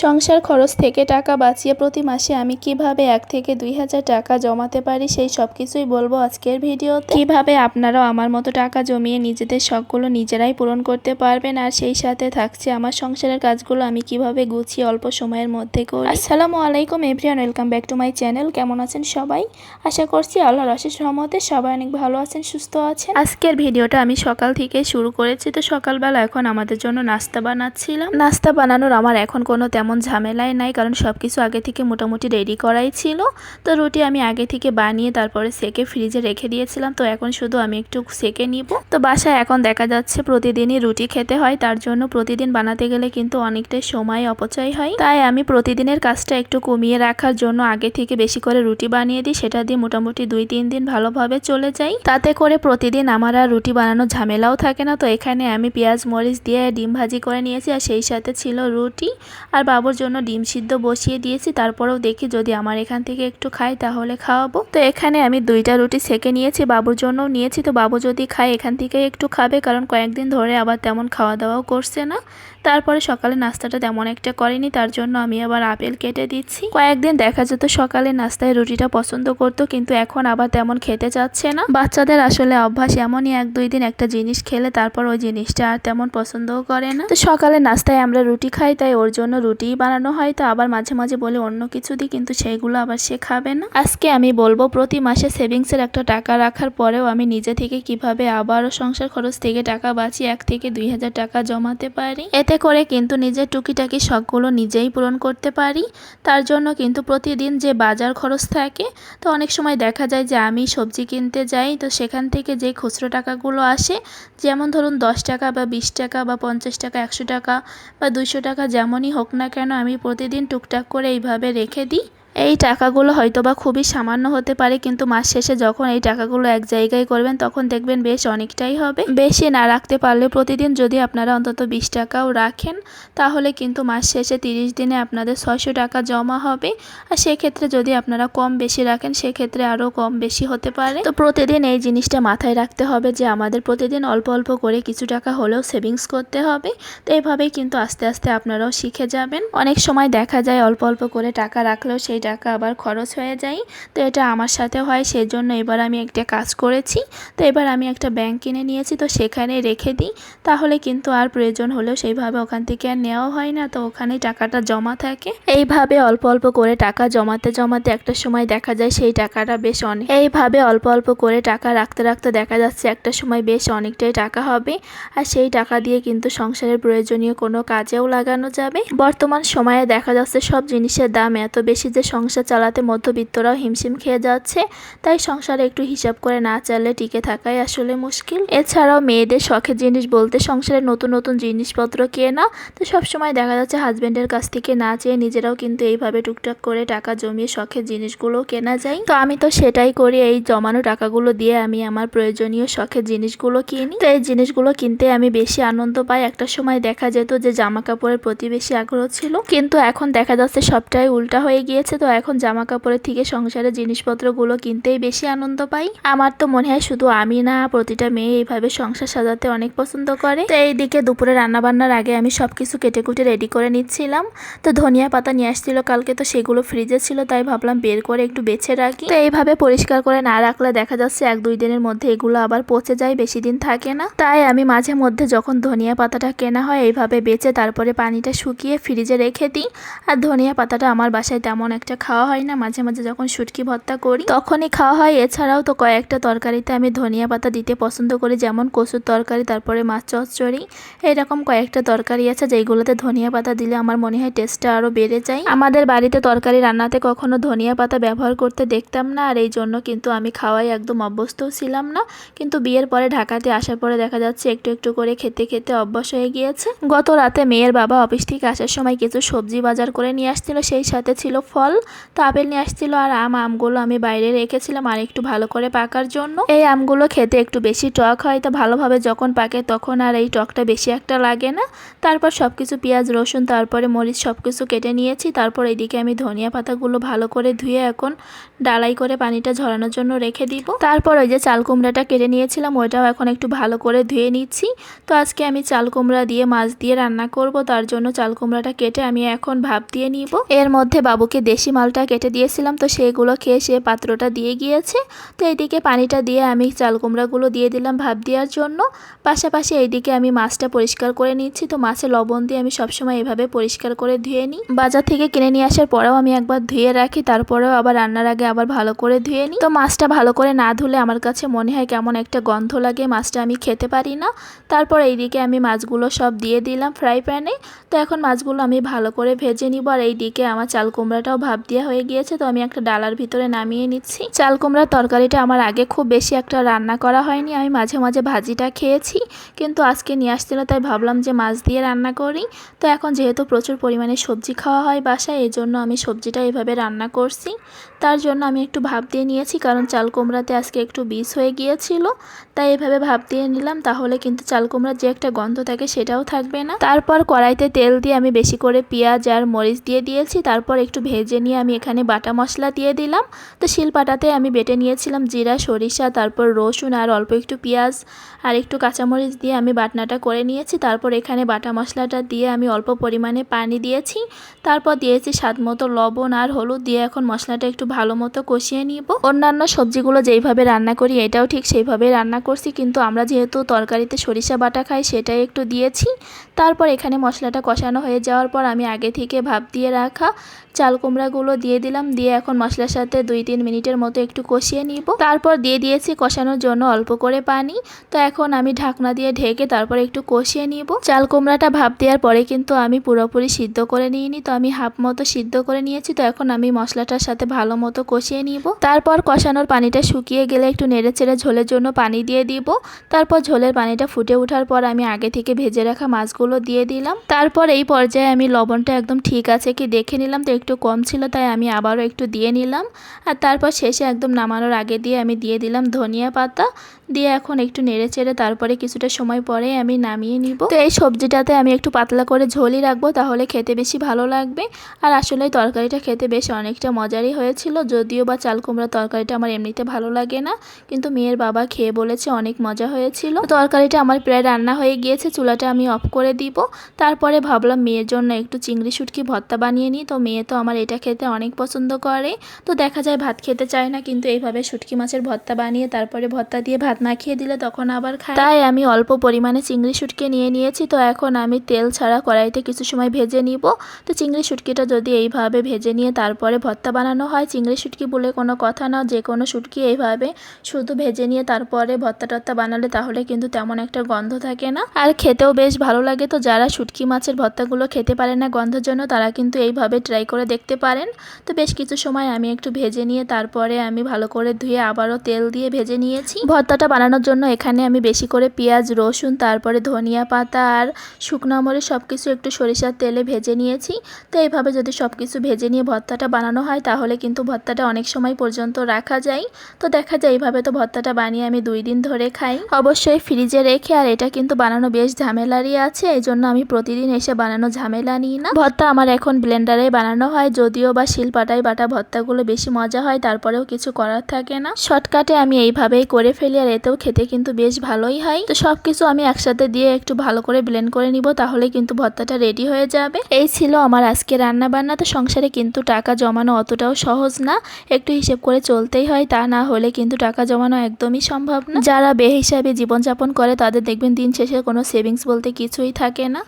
সংসার খরচ থেকে টাকা বাঁচিয়ে প্রতি মাসে আমি কীভাবে এক থেকে দুই হাজার টাকা জমাতে পারি সেই সব কিছুই বলব আজকের ভিডিও কীভাবে আপনারাও আমার মতো টাকা জমিয়ে নিজেদের শখগুলো নিজেরাই পূরণ করতে পারবেন আর সেই সাথে থাকছে আমার সংসারের কাজগুলো আমি কীভাবে গুছিয়ে অল্প সময়ের মধ্যে করি। আসসালামু আলাইকুম everyone, welcome back to my channel. কেমন আছেন সবাই? আশা করছি আল্লাহর অশেষ রহমতে সবাই অনেক ভালো আছেন, সুস্থ আছেন। আজকের ভিডিওটা আমি সকাল থেকে শুরু করেছি, তো সকালবেলা এখন আমাদের জন্য নাস্তা বানাচ্ছিলাম। নাস্তা বানানোর আমার এখন কোনো তেমন ঝামেলাই নাই, কারণ সব কিছু আগে থেকে মোটামুটি রেডি করাই ছিল। তো রুটি আমি আগে থেকে বানিয়ে তারপরে সেকে ফ্রিজে রেখে দিয়েছিলাম। তো এখন শুধু আমি একটু সেকে নিব। তো বাসায় এখন দেখা যাচ্ছে প্রতিদিনই রুটি খেতে হয়, তার জন্য প্রতিদিন বানাতে গেলে কিন্তু অনেকটাই সময় অপচয় হয়। তাই আমি প্রতিদিনের কাজটা একটু কমিয়ে রাখার জন্য আগে থেকে বেশি করে রুটি বানিয়ে দিই, সেটা দিয়ে মোটামুটি দুই তিন দিন ভালোভাবে চলে যাই। তাতে করে প্রতিদিন আমার আর রুটি বানানোর ঝামেলাও থাকে না। তো এখানে আমি পেঁয়াজ, মরিচ দিয়ে ডিম ভাজি করে নিয়েছি, আর সেই সাথে ছিল রুটি। আর বাবুর জন্য ডিম সিদ্ধ বসিয়ে দিয়েছি, তারপরেও দেখি যদি আমার এখান থেকে একটু খাই তাহলে খাওয়াবো। তো এখানে আমি দুইটা রুটি সেকে নিয়েছি, বাবুর জন্যও নিয়েছি। তো বাবু যদি খায় এখান থেকে একটু খাবে, কারণ কয়েকদিন ধরে আবার তেমন খাওয়া দাওয়াও করছে না। তারপরে সকালে নাস্তাটা তেমন একটা করেনি, তার জন্য আমি আবার আপেল কেটে দিচ্ছি। কয়েকদিন দেখা যেত সকালে নাস্তায় রুটিটা পছন্দ করতো, কিন্তু এখন আবার তেমন খেতে চাচ্ছে না। বাচ্চাদের আসলে অভ্যাস এমনই, এক দুই দিন একটা জিনিস খেলে তারপর ওই জিনিসটা আর তেমন পছন্দও করে না। তো সকালে নাস্তায় আমরা রুটি খাই, তাই ওর জন্য রুটিই বানানো হয়, তো আবার মাঝে মাঝে বলে অন্য কিছু দিই, কিন্তু সেইগুলো আবার সে খাবে না। আজকে আমি বলব, প্রতি মাসে সেভিংসের একটা টাকা রাখার পরেও আমি নিজে থেকে কীভাবে আবারও সংসার খরচ থেকে টাকা বাঁচিয়ে এক থেকে দুই হাজার টাকা জমাতে পারি? এতে করে কিন্তু নিজের টুকিটাকি শখগুলো নিজেই পূরণ করতে পারি। তার জন্য কিন্তু প্রতিদিন যে বাজার খরচ থাকে, তো অনেক সময় দেখা যায় যে আমি সবজি কিনতে যাই, তো সেখান থেকে যে খুচরো টাকাগুলো আসে, যেমন ধরুন দশ টাকা বা বিশ টাকা বা পঞ্চাশ টাকা, একশো টাকা বা দুইশো টাকা, যেমনই হোক না কেন আমি প্রতিদিন টুকটাক করে এইভাবে রেখে দিই? এই টাকাগুলো হয়তো বা খুবই সামান্য হতে পারে, কিন্তু মাস শেষে যখন এই টাকাগুলো এক জায়গায় করবেন, তখন দেখবেন বেশ অনেকটাই হবে। বেশি না রাখতে পারলে প্রতিদিন যদি আপনারা অন্তত বিশ টাকাও রাখেন, তাহলে কিন্তু মাস শেষে তিরিশ দিনে আপনাদের ছয়শো টাকা জমা হবে। আর সেক্ষেত্রে যদি আপনারা কম বেশি রাখেন, সেক্ষেত্রে আরও কম বেশি হতে পারে। তো প্রতিদিন এই জিনিসটা মাথায় রাখতে হবে যে, আমাদের প্রতিদিন অল্প অল্প করে কিছু টাকা হলেও সেভিংস করতে হবে। তো এইভাবেই কিন্তু আস্তে আস্তে আপনারাও শিখে যাবেন। অনেক সময় দেখা যায় অল্প অল্প করে টাকা রাখলেও সেই টাকা আবার খরচ হয়ে যায়। তো এটা আমার সাথে হয় সেই জন্য এবার আমি একটা কাজ করেছি। তো এবার আমি একটা ব্যাংক কিনে নিয়েছি, তো সেখানে রেখে দিই। তাহলে কিন্তু আর প্রয়োজন হলেও সেইভাবে ওখান থেকে আর নেওয়া হয় না, তো ওখানেই টাকাটা জমা থাকে। এইভাবে অল্প অল্প করে টাকা জমাতে জমাতে একটা সময় দেখা যায় সেই টাকাটা বেশ অনেক এইভাবে অল্প অল্প করে টাকা রাখতে রাখতে দেখা যাচ্ছে একটা সময় বেশ অনেকটাই টাকা হবে। আর সেই টাকা দিয়ে কিন্তু সংসারের প্রয়োজনীয় কোনো কাজেও লাগানো যাবে। বর্তমান সময়ে দেখা যাচ্ছে সব জিনিসের দাম এত বেশি যে সংসার চালাতে মধ্যবিত্তরাও হিমশিম খেয়ে যাচ্ছে, তাই সংসারে একটু হিসাব করে না চাললে টিকে থাকাই আসলে মুশকিল। এছাড়াও মেয়েদের শখের জিনিস বলতে সংসারে নতুন নতুন জিনিসপত্র কে কেনা, তো সবসময় দেখা যাচ্ছে হাজব্যান্ডের কাছ থেকে না চেয়ে নিজেরাও কিন্তু এইভাবে টুকটাক করে টাকা জমিয়ে শখের জিনিসগুলো কেনা যায়। তো আমি তো সেটাই করি, এই জমানো টাকাগুলো দিয়ে আমি আমার প্রয়োজনীয় শখের জিনিসগুলো কিনি। তো এই জিনিসগুলো কিনতে আমি বেশি আনন্দ পাই। একটা সময় দেখা যেত যে জামা কাপড়ের প্রতি বেশি আগ্রহ ছিল, কিন্তু এখন দেখা যাচ্ছে সবটাই উল্টা হয়ে গিয়েছে। তো এখন জামা কাপড়ের থেকে সংসারের জিনিসপত্রগুলো কিনতেই বেশি আনন্দ পাই। আমার তো মনে হয় শুধু আমি না, প্রতিটা মেয়ে এইভাবে সংসার সাজাতে অনেক পছন্দ করে। তো এইদিকে দুপুরে রান্না বান্নার আগে আমি সব কিছু কেটে কুটে রেডি করে নিচ্ছিলাম। তো ধনিয়া পাতা নিয়ে আসছিল কালকে, তো সেগুলো ফ্রিজে ছিল, তাই ভাবলাম বের করে একটু বেছে রাখি। তো এইভাবে পরিষ্কার করে না রাখলে দেখা যাচ্ছে এক দুই দিনের মধ্যে এগুলো আবার পচে যায়, বেশি দিন থাকে না। তাই আমি মাঝে মধ্যে যখন ধনিয়া পাতাটা কেনা হয়, এইভাবে বেচে তারপরে পানিটা শুকিয়ে ফ্রিজে রেখে দিই। আর ধনিয়া পাতাটা আমার বাসায় তেমন একটা খাওয়া হয় না, মাঝে মাঝে যখন শুটকি ভর্তা করি, তখনই খাওয়া হয়। এছাড়াও তো কয়েকটা তরকারিতে আমি ধনিয়া পাতা দিতে পছন্দ করি, যেমন কচুর তরকারি, তারপরে মাছ চচ্চড়ি। এরকম কয়েকটা তরকারি আছে যেগুলোতে ধনিয়া পাতা দিলে আমার মনে হয় টেস্টটা আরও বেড়ে যায়। আমাদের বাড়িতে তরকারি রান্নাতে কখনো ধনিয়া পাতা ব্যবহার করতে দেখতাম না, আর এই জন্য কিন্তু আমি খাওয়াই একদম অভ্যস্তও ছিলাম না। কিন্তু বিয়ের পরে ঢাকাতে আসার পরে দেখা যাচ্ছে একটু একটু করে খেতে খেতে অভ্যাস হয়ে গিয়েছে। গত রাতে মেয়ের বাবা অফিস থেকে আসার সময় কিছু সবজি বাজার করে নিয়ে আসছিল, সেই সাথে ছিল ফল। তো আপেল নিয়ে আসছিল আর আম, আমগুলো আমি বাইরে রেখেছিলাম আর একটু ভালো করে পাকার জন্য। এই আমগুলো খেতে একটু বেশি টক হয়, তো ভালোভাবে যখন পাকে তখন আর এই টকটা বেশি একটা লাগে না। তারপর সব কিছু পেঁয়াজ, রসুন, তারপরে মরিচ সব কিছু কেটে নিয়েছি। তারপর এইদিকে আমি ধনিয়া পাতাগুলো ভালো করে ধুয়ে এখন ডালাই করে পানিটা ঝরানোর জন্য রেখে দিব। তারপর ওই যে চাল কুমড়াটা কেটে নিয়েছিলাম, ওইটাও এখন একটু ভালো করে ধুয়ে নিচ্ছি। তো আজকে আমি চাল কুমড়া দিয়ে মাছ দিয়ে রান্না করব, তার জন্য চাল কুমড়াটা কেটে আমি এখন ভাপ দিয়ে নিব। এর মধ্যে বাবুকে দেশি মালটা কেটে দিয়েছিলাম, তো সেগুলো খেয়ে সে পাত্রটা দিয়ে গিয়েছে। তো এইদিকে পানিটা দিয়ে আমি চাল কুমড়াগুলো দিয়ে দিলাম ভাপ দেওয়ার জন্য। পাশাপাশি এইদিকে আমি মাছটা পরিষ্কার করে নিচ্ছি। তো মাছে লবণ দিয়ে আমি সবসময় এভাবে পরিষ্কার করে ধুয়ে নিই। বাজার থেকে কিনে নিয়ে আসার পরেও আমি একবার ধুয়ে রাখি, তারপরেও আবার রান্নার আগে আবার ভালো করে ধুয়ে নিই। তো মাছটা ভালো করে না ধুলে আমার কাছে মনে হয় কেমন একটা গন্ধ লাগে, মাছটা আমি খেতে পারি না। তারপর এইদিকে আমি মাছগুলো সব দিয়ে দিলাম ফ্রাই প্যানে। তো এখন মাছগুলো আমি ভালো করে ভেজে নিব, আর এইদিকে আমার চাল কুমড়াটাও ভাপ দেওয়া হয়ে গিয়েছে, তো আমি একটা ডালার ভিতরে নামিয়ে নিচ্ছি। চাল কুমড়ার তরকারিটা আমার আগে খুব বেশি একটা রান্না করা হয়নি, আমি মাঝে মাঝে ভাজিটা খেয়েছি, কিন্তু আজকে নিয়ে আসছিল, তাই ভাবলাম যে মাছ দিয়ে রান্না করি। তো এখন যেহেতু প্রচুর পরিমাণে সবজি খাওয়া হয় বাসায়, এই জন্য আমি সবজিটা এভাবে রান্না করছি। তার জন্য আমি একটু ভাপ দিয়ে নিয়েছি, কারণ চাল কুমড়াতে আজকে একটু বিষ হয়ে গিয়েছিল। তাই এভাবে ভাপ দিয়ে নিলাম, তাহলে কিন্তু চাল কুমড়ার যে একটা গন্ধ থাকে সেটাও থাকবে না। তারপর কড়াইতে তেল দিয়ে আমি বেশি করে পেঁয়াজ আর মরিচ দিয়ে দিয়েছি, তারপর একটু ভেজে নিয়ে আমি এখানে বাটা মশলা দিয়ে দিলাম। তো শিলপাটাতে আমি বেটে নিয়েছিলাম জিরা, সরিষা, তারপর রসুন আর অল্প একটু পেঁয়াজ আর একটু কাঁচামরিচ দিয়ে আমি বাটনাটা করে নিয়েছি। তারপর এখানে বাটা মশলাটা দিয়ে আমি অল্প পরিমাণে পানি দিয়েছি। তারপর দিয়েছি স্বাদ মতো লবণ আর হলুদ দিয়ে এখন মশলাটা একটু ভালো মতো কষিয়ে নিব। অন্যান্য সবজিগুলো যেইভাবে রান্না করি, এটাও ঠিক সেইভাবে রান্না করছি, কিন্তু আমরা যেহেতু তরকারিতে সরিষা বাটা খাই, সেটাই একটু দিয়েছি। তারপর এখানে মশলাটা কষানো হয়ে যাওয়ার পর আমি আগে থেকে ভাপ দিয়ে রাখা চাল কুমড়াগুলো দিয়ে দিলাম, দিয়ে এখন মশলার সাথে দুই তিন মিনিটের মতো একটু কষিয়ে নিব। তারপর দিয়ে দিয়েছি কষানোর জন্য অল্প করে পানি। তো এখন আমি ঢাকনা দিয়ে ঢেকে তারপর একটু কষিয়ে নিব। চাল কুমড়াটা ভাপ দেওয়ার পরে কিন্তু আমি পুরোপুরি সিদ্ধ করে নিইনি, তো আমি হাফ মতো সিদ্ধ করে নিয়েছি। তো এখন আমি মশলাটার সাথে ভালো মতো কষিয়ে নিব। তারপর কষানোর পানিটা শুকিয়ে গেলে একটু নেড়ে চেড়ে ঝোলের জন্য পানি দিয়ে দিব। তারপর ঝোলের পানিটা ফুটে ওঠার পর আমি আগে থেকে ভেজে রাখা মাছগুলো দিয়ে দিলাম। তারপর এই পর্যায়ে আমি লবণটা একদম ঠিক আছে কি দেখে নিলাম। তো একটু কম ছিল, তাই আমি আবারও একটু দিয়ে নিলাম। আর তারপর শেষে একদম নামানোর আগে দিয়ে আমি দিয়ে দিলাম ধনিয়া পাতা। দিয়ে এখন একটু নেড়ে চেড়ে তারপরে কিছুটা সময় পরে আমি নামিয়ে নিব। তো এই সবজিটাতে আমি একটু পাতলা করে ঝোলই রাখব, তাহলে খেতে বেশি ভালো লাগবে। আর আসলে তরকারিটা খেতে বেশ অনেকটা মজারই হয়েছিল, যদিও বা চাল কুমড়া তরকারিটা আমার এমনিতে ভালো লাগে না, কিন্তু মেয়ের বাবা খেয়ে বলেছে অনেক মজা হয়েছিল। তরকারিটা আমার প্রায় রান্না হয়ে গিয়েছে, চুলাটা আমি অফ করে দিব। তারপরে ভাবলাম মেয়ের জন্য একটু চিংড়ি শুটকি ভর্তা বানিয়ে নিই, তো মেয়ে তো আমার এটা খেতে অনেক পছন্দ করে। তো দেখা যায় ভাত খেতে চায় না, কিন্তু এইভাবে শুটকি মাছের ভর্তা বানিয়ে তারপরে ভর্তা দিয়ে ভাত মাখিয়ে দিলে তখন আবার খায়। তাই আমি অল্প পরিমাণে চিংড়ি শুটকি নিয়ে নিয়েছি, তো এখন আমি তেল ছাড়া কড়াইতে কিছু সময় ভেজে নিব। তো চিংড়ি শুটকিটা যদি এইভাবে ভেজে নিয়ে তারপরে ভর্তা বানানো হয়, চিংড়ি শুটকি বলে কোনো কথা না, যে কোনো শুটকি এইভাবে শুধু ভেজে নিয়ে তারপরে ভর্তা টর্তা বানালে তাহলে কিন্তু তেমন একটা গন্ধ থাকে না। আর খেতেও বেশ ভালো লাগে তো, যারা শুটকি মাছের ভর্তাগুলো খেতে পারে না গন্ধের জন্য, তারা কিন্তু এইভাবে ট্রাই করে দেখতে পারেন। তো বেশ কিছু সময় আমি একটু ভেজে নিয়ে তারপরে আমি ভালো করে ধুয়ে আবারও তেল দিয়ে ভেজে নিয়েছি। ভর্তাটা বানানোর জন্য এখানে আমি বেশি করে পেঁয়াজ, রসুন, তারপরে ধনিয়া পাতা আর শুকনো মরিচ সব কিছু একটু সরিষার তেলে ভেজে নিয়েছি। তো এইভাবে যদি সব কিছু ভেজে নিয়ে ভর্তাটা বানানো হয়, তাহলে কিন্তু ভর্তাটা অনেক সময় পর্যন্ত রাখা যায়। তো দেখা যায় এইভাবে তো ভর্তাটা বানিয়ে আমি দুই দিন ধরে খাই। অবশ্যই ফ্রিজে রেখে, আর এটা কিন্তু বানানো বেশ ঝামেলারই আছে এই জন্য আমি প্রতিদিন এসে বানানো ঝামেলা নিই না। ভর্তা আমার এখন ব্লেন্ডারে বানানো হয়, যদিও বা শিলপাটায় বাটা ভর্তাগুলো বেশি মজা হয়, তারপরেও কিছু করার থাকে না। শর্টকাটে আমি এইভাবেই করে ফেলি, আর এতেও খেতে কিন্তু বেশ ভালোই হয়। তো সব কিছু আমি একসাথে দিয়ে একটু ভালো করে ব্লেন্ড করে নিব, তাহলে কিন্তু ভর্তাটা রেডি হয়ে যাবে। এই ছিল আমার আজকে রান্না বান্না তো সংসারে কিন্তু টাকা জমানো অতটাও সহজ না। একটু হিসেব করে চলতেই হয়, তা না হলে কিন্তু টাকা জমানো একদমই সম্ভব না। যারা বেহিসাবে জীবনযাপন করে, তাদের দেখবেন দিন শেষে কোনো সেভিংস বলতে কিছুই থাকে না।